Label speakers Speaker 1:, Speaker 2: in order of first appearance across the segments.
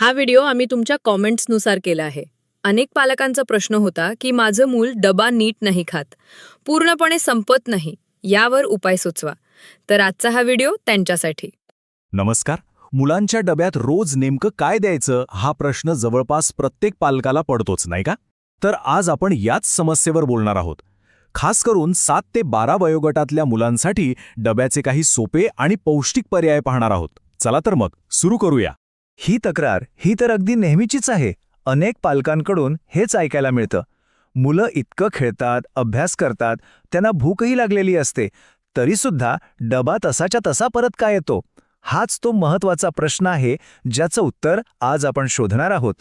Speaker 1: हा व्हिडिओ आम्ही तुमच्या कॉमेंट्सनुसार केला आहे. अनेक पालकांचा प्रश्न होता की माझं मूल डबा नीट नाही खात पूर्णपणे संपत नाही यावर उपाय सुचवा. तर आजचा हा व्हिडिओ त्यांच्यासाठी.
Speaker 2: नमस्कार. मुलांच्या डब्यात रोज नेमकं काय द्यायचं हा प्रश्न जवळपास प्रत्येक पालकाला पडतोच नाही का? तर आज आपण याच समस्येवर बोलणार आहोत. खास करून सात ते बारा वयोगटातल्या मुलांसाठी डब्याचे काही सोपे आणि पौष्टिक पर्याय पाहणार आहोत. चला तर मग सुरू करूया.
Speaker 3: ही तक्रार ही तर अगदी नेहमीचीच आहे. अनेक पालकांकडून हेच ऐकायला मिळतं. मुलं इतकं खेळतात अभ्यास करतात त्यांना भूकही लागलेली असते. तरीसुद्धा डबा तसाच्या तसा परत काय येतो? हाच तो महत्त्वाचा प्रश्न आहे ज्याचं उत्तर आज आपण शोधणार आहोत.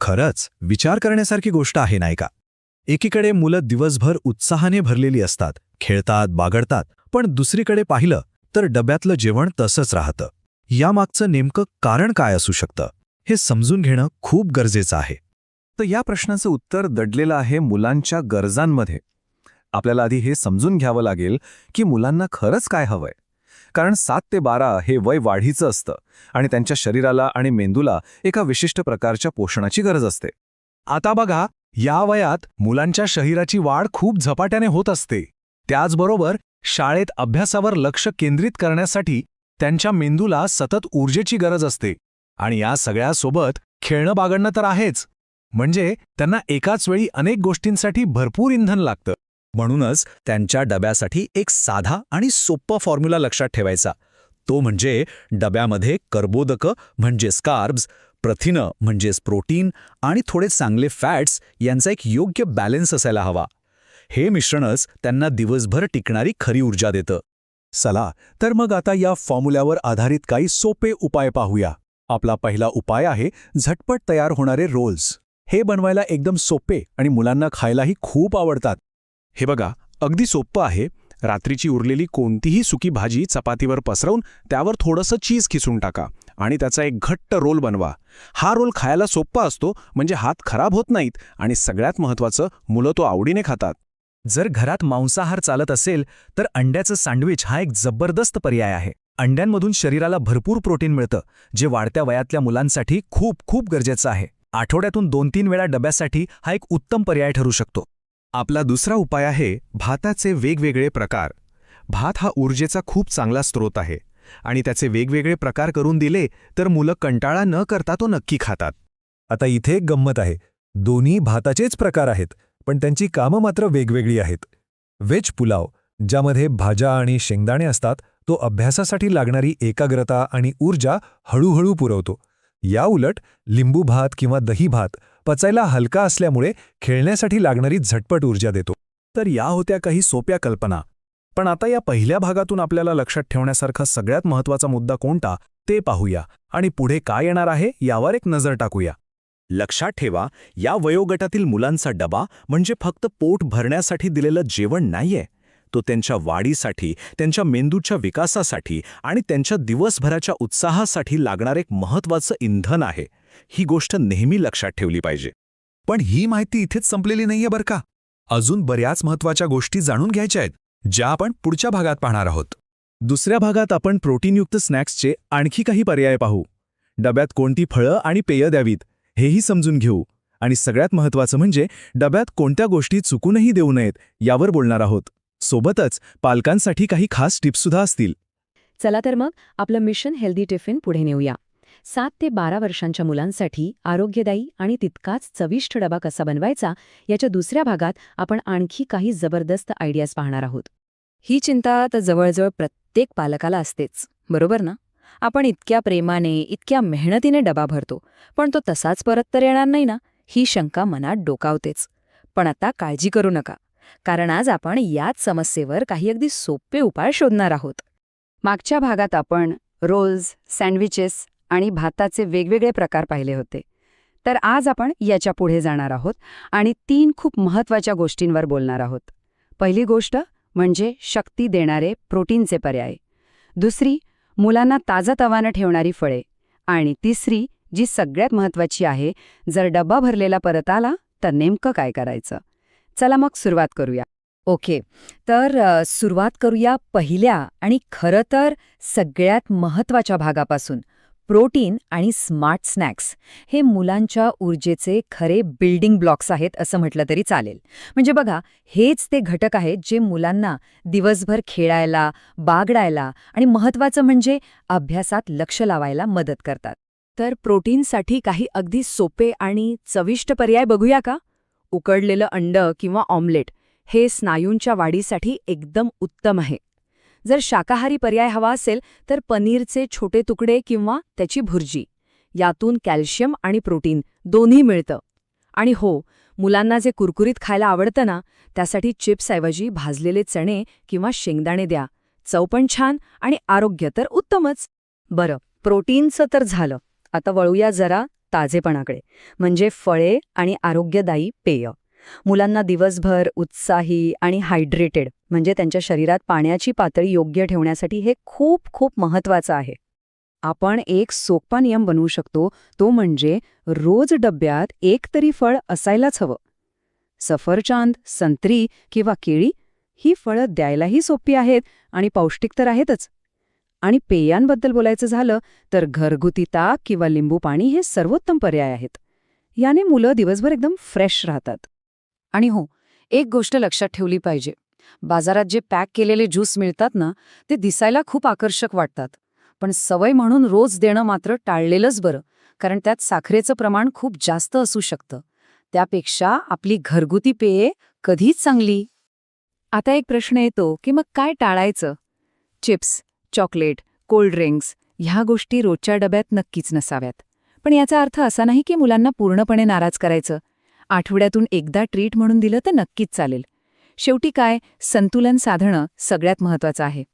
Speaker 2: खरंच विचार करण्यासारखी गोष्ट आहे नाही का? एकीकडे मुलं दिवसभर उत्साहाने भरलेली असतात खेळतात बागडतात पण दुसरीकडे पाहिलं तर डब्यातलं जेवण तसंच राहतं. यामागचं नेमकं कारण काय असू शकतं हे समजून घेणं खूप गरजेचं आहे. तर या प्रश्नाचं उत्तर दडलेलं आहे मुलांच्या गरजांमध्ये. आपल्याला आधी हे समजून घ्यावं लागेल की मुलांना खरंच काय हवंय. कारण सात ते बारा हे वय वाढीचं असतं आणि त्यांच्या शरीराला आणि मेंदूला एका विशिष्ट प्रकारच्या पोषणाची गरज असते. आता बघा या वयात मुलांच्या शरीराची वाढ खूप झपाट्याने होत असते. त्याचबरोबर शाळेत अभ्यासावर लक्ष केंद्रित करण्यासाठी त्यांच्या मेंदूला सतत ऊर्जेची गरज असते. आणि या सगळ्यासोबत खेळणं बागडणं तर आहेच. म्हणजे त्यांना एकाच वेळी अनेक गोष्टींसाठी भरपूर इंधन लागतं. म्हणूनच त्यांच्या डब्यासाठी एक साधा आणि सोप्पा फॉर्म्युला लक्षात ठेवायचा. तो म्हणजे डब्यामध्ये कर्बोदकं म्हणजेच कार्ब्स प्रथिनं म्हणजेच प्रोटीन आणि थोडे चांगले फॅट्स यांचा एक योग्य बॅलन्स असायला हवा. हे मिश्रणच त्यांना दिवसभर टिकणारी खरी ऊर्जा देतं. चला तर मग आता या फॉर्म्युल्यावर आधारित काही सोपे उपाय पाहूया. आपला पहिला उपाय आहे झटपट तयार होणारे रोल्स. हे बनवायला एकदम सोपे आणि मुलांना खायलाही खूप आवडतात. हे बघा अगदी सोपं आहे. रात्रीची उरलेली कोणतीही सुकी भाजी चपातीवर पसरवून त्यावर थोडंसं चीज खिसून टाका आणि त्याचा एक घट्ट रोल बनवा. हा रोल खायला सोपा असतो म्हणजे हात खराब होत नाहीत आणि सगळ्यात महत्त्वाचं मुलं तो आवडीने खातात.
Speaker 3: जर घरात मांसाहार चालत असेल तर अंड्याचं सँडविच हा एक जबरदस्त पर्याय आहे. अंड्यांमधून शरीराला भरपूर प्रोटीन मिळतं जे वाढत्या वयातल्या मुलांसाठी खूप खूप गरजेचं आहे. आठवड्यातून दोन तीन वेळा डब्यासाठी हा एक उत्तम पर्याय ठरू शकतो.
Speaker 2: आपला दुसरा उपाय आहे भाताचे वेगवेगळे प्रकार. भात हा ऊर्जेचा खूप चांगला स्रोत आहे आणि त्याचे वेगवेगळे प्रकार करून दिले तर मुलं कंटाळा न करता तो नक्की खातात.
Speaker 3: आता इथे एक गंमत आहे. दोन्ही भाताचेच प्रकार आहेत. पण त्यांची कामं मात्र वेगवेगळी आहेत. वेज पुलाव ज्यामध्ये भाज्या आणि शेंगदाणे असतात तो अभ्यासासाठी लागणारी एकाग्रता आणि ऊर्जा हळूहळू पुरवतो. या उलट लिंबू भात किंवा दही भात पचायला हलका असल्यामुळे खेळण्यासाठी लागणारी झटपट ऊर्जा देतो.
Speaker 2: तर या होत्या काही सोप्या कल्पना. पण आता या पहिल्या भागातून आपल्याला लक्षात ठेवण्यासारखा सगळ्यात महत्त्वाचा मुद्दा कोणता ते पाहूया. आणि पुढे काय येणार आहे यावर एक नजर टाकूया. लक्षात ठेवा या वयोगटातील मुलांचा डबा म्हणजे फक्त पोट भरण्यासाठी दिलेलं जेवण नाहीये. तो त्यांच्या वाढीसाठी त्यांच्या मेंदूच्या विकासासाठी आणि त्यांच्या दिवसभराच्या उत्साहासाठी लागणार एक महत्त्वाचं इंधन आहे. ही गोष्ट नेहमी लक्षात ठेवली पाहिजे. पण ही माहिती इथेच संपलेली नाहीये बरं का? अजून बऱ्याच महत्त्वाच्या गोष्टी जाणून घ्यायच्या आहेत ज्या आपण पुढच्या भागात पाहणार आहोत. दुसऱ्या भागात आपण प्रोटीनयुक्त स्नॅक्सचे आणखी काही पर्याय पाहू. डब्यात कोणती फळं आणि पेय द्यावीत? हेही समजून घेऊ. आणि सगळ्यात महत्त्वाचं म्हणजे डब्यात कोणत्या गोष्टी चुकूनही देऊ नयेत यावर बोलणार आहोत. सोबतच पालकांसाठी काही खास टिप्ससुद्धा असतील.
Speaker 4: चला तर मग आपलं मिशन हेल्दी टिफिन पुढे नेऊया. सात ते बारा वर्षांच्या मुलांसाठी आरोग्यदायी आणि तितकाच चविष्ट डबा कसा बनवायचा याच्या दुसऱ्या भागात आपण आणखी काही जबरदस्त आयडियाज पाहणार आहोत. ही चिंता तर जवळजवळ प्रत्येक पालकाला असतेच बरोबर ना? आपण इतक्या प्रेमाने इतक्या मेहनतीने डबा भरतो पण तो तसाच परत तर येणार नाही ना? ही शंका मनात डोकावतेच. पण आता काळजी करू नका कारण आज आपण याच समस्येवर काही अगदी सोपे उपाय शोधणार आहोत. मागच्या भागात आपण रोल्स सँडविचेस आणि भाताचे वेगवेगळे प्रकार पाहिले होते. तर आज आपण याच्यापुढे जाणार आहोत आणि तीन खूप महत्त्वाच्या गोष्टींवर बोलणार आहोत. पहिली गोष्ट म्हणजे शक्ती देणारे प्रोटीनचे पर्याय. दुसरी मुलांना ताजतवानं ठेवणारी फळे. आणि तिसरी जी सगळ्यात महत्वाची आहे जर डब्बा भरलेला परत आला तर नेमकं काय करायचं? चला मग सुरुवात करूया. ओके तर सुरुवात करूया पहिल्या आणि खरं तर सगळ्यात महत्त्वाच्या भागापासून. प्रोटीन आणि स्मार्ट स्नॅक्स हे मुलांच्या ऊर्जेचे खरे बिल्डिंग ब्लॉक्स आहेत असं म्हटलं तरी चालेल. म्हणजे बघा हेच ते घटक आहेत जे मुलांना दिवसभर खेळायला बागडायला आणि महत्त्वाचं म्हणजे अभ्यासात लक्ष लावायला मदत करतात. तर प्रोटीनसाठी काही अगदी सोपे आणि चविष्ट पर्याय बघूया का? उकडलेलं अंड किंवा ऑमलेट हे स्नायूंच्या वाढीसाठी एकदम उत्तम आहे. जर शाकाहारी पर्याय हवा असेल तर पनीरचे छोटे तुकडे किंवा त्याची भुर्जी. यातून कॅल्शियम आणि प्रोटीन दोन्ही मिळतं. आणि हो मुलांना जे कुरकुरीत खायला आवडतं ना त्यासाठी चिप्सऐवजी भाजलेले चणे किंवा शेंगदाणे द्या. चव पण छान आणि आरोग्य तर उत्तमच. बरं प्रोटीनचं तर झालं. आता वळूया जरा ताजेपणाकडे. म्हणजे फळे आणि आरोग्यदायी पेय. मुलांना दिवसभर उत्साही आणि हायड्रेटेड म्हणजे त्यांच्या शरीरात पाण्याची पातळी योग्य ठेवण्यासाठी हे खूप खूप महत्वाचं आहे. आपण एक सोपा नियम बनवू शकतो तो म्हणजे रोज डब्यात एक तरी फळ असायलाच हवं. सफरचांद संत्री किंवा केळी ही फळं द्यायलाही सोपी आहेत आणि पौष्टिक तर आहेतच. आणि पेयांबद्दल बोलायचं झालं तर घरगुती ताक किंवा लिंबू पाणी हे सर्वोत्तम पर्याय आहेत. याने मुलं दिवसभर एकदम फ्रेश राहतात. आणि हो एक गोष्ट लक्षात ठेवली पाहिजे. बाजारात जे पॅक केलेले ज्यूस मिळतात ना ते दिसायला खूप आकर्षक वाटतात. पण सवय म्हणून रोज देणं मात्र टाळलेलंच बरं कारण त्यात साखरेचं प्रमाण खूप जास्त असू शकतं. त्यापेक्षा आपली घरगुती पेये कधीच चांगली. आता एक प्रश्न येतो की मग काय टाळायचं? चिप्स चॉकलेट कोल्ड ड्रिंक्स ह्या गोष्टी रोजच्या डब्यात नक्कीच नसाव्यात. पण याचा अर्थ असा नाही की मुलांना पूर्णपणे नाराज करायचं. आठवड्यातून एकदा ट्रीट म्हणून दिलं तर नक्कीच चालेल. शेवटी काय? संतुलन साधणं सगळ्यात महत्वाचं आहे.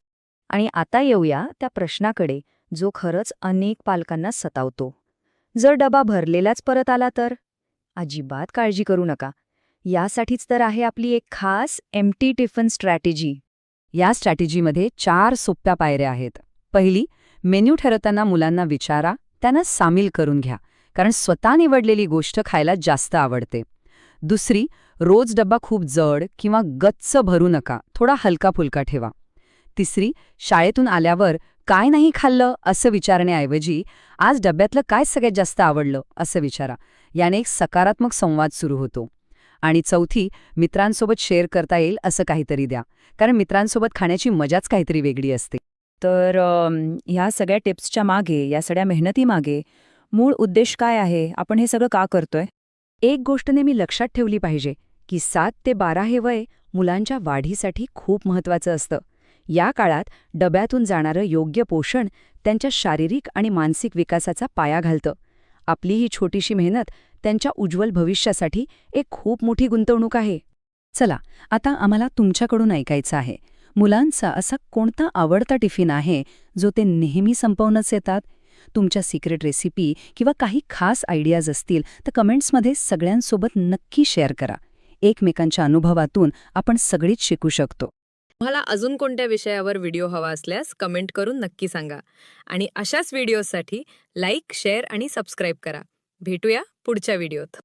Speaker 4: आणि आता येऊया त्या प्रश्नाकडे जो खरंच अनेक पालकांना सतावतो. जर डबा भरलेलाच परत आला तर? अजिबात काळजी करू नका. यासाठीच तर आहे आपली एक खास एमटी टिफन स्ट्रॅटेजी या स्ट्रॅटेजीमध्ये चार सोप्या पायऱ्या आहेत. पहिली मेन्यू ठरवताना मुलांना विचारा त्यांना सामील करून घ्या. कारण स्वतः निवडलेली गोष्ट खायला जास्त आवडते. दुसरी रोज डब्बा खूप जड किंवा गच्च भरू नका थोडा हलका फुलका ठेवा. तिसरी शाळेतून आल्यावर काय नाही खाल्लं असं विचारण्याऐवजी आज डब्यातलं काय सगळ्यात जास्त आवडलं असं विचारा याने एक सकारात्मक संवाद सुरू होतो. आणि चौथी मित्रांसोबत शेअर करता येईल असं काहीतरी द्या कारण मित्रांसोबत खाण्याची मजाच काहीतरी वेगळी असते. तर ह्या सगळ्या टिप्सच्या मागे या सगळ्या मेहनतीमागे मूळ उद्देश काय आहे? आपण हे सगळं का करतोय? एक गोष्ट नेहमी लक्षात ठेवली पाहिजे की सात ते बारा हे वय मुलांच्या वाढीसाठी खूप महत्वाचं असतं. या काळात डब्यातून जाणारं योग्य पोषण त्यांच्या शारीरिक आणि मानसिक विकासाचा पाया घालतं. आपली ही छोटीशी मेहनत त्यांच्या उज्ज्वल भविष्यासाठी एक खूप मोठी गुंतवणूक आहे. चला आता आम्हाला तुमच्याकडून ऐकायचं आहे. मुलांचा असा कोणता आवडता टिफिन आहे जो ते नेहमी संपवूनच येतात? तुमच्या सिक्रेट रेसिपी किंवा काही खास आयडियाज असतील तर कमेंट्समध्ये सगळ्यांसोबत नक्की शेअर करा. एकमेकांच्या अनुभवातून आपण सगळीच शिकू शकतो.
Speaker 1: तुम्हाला अजून कोणत्या विषयावर व्हिडिओ हवा असल्यास कमेंट करून नक्की सांगा. आणि अशाच व्हिडिओसाठी लाईक शेअर आणि सबस्क्राईब करा. भेटूया पुढच्या व्हिडिओत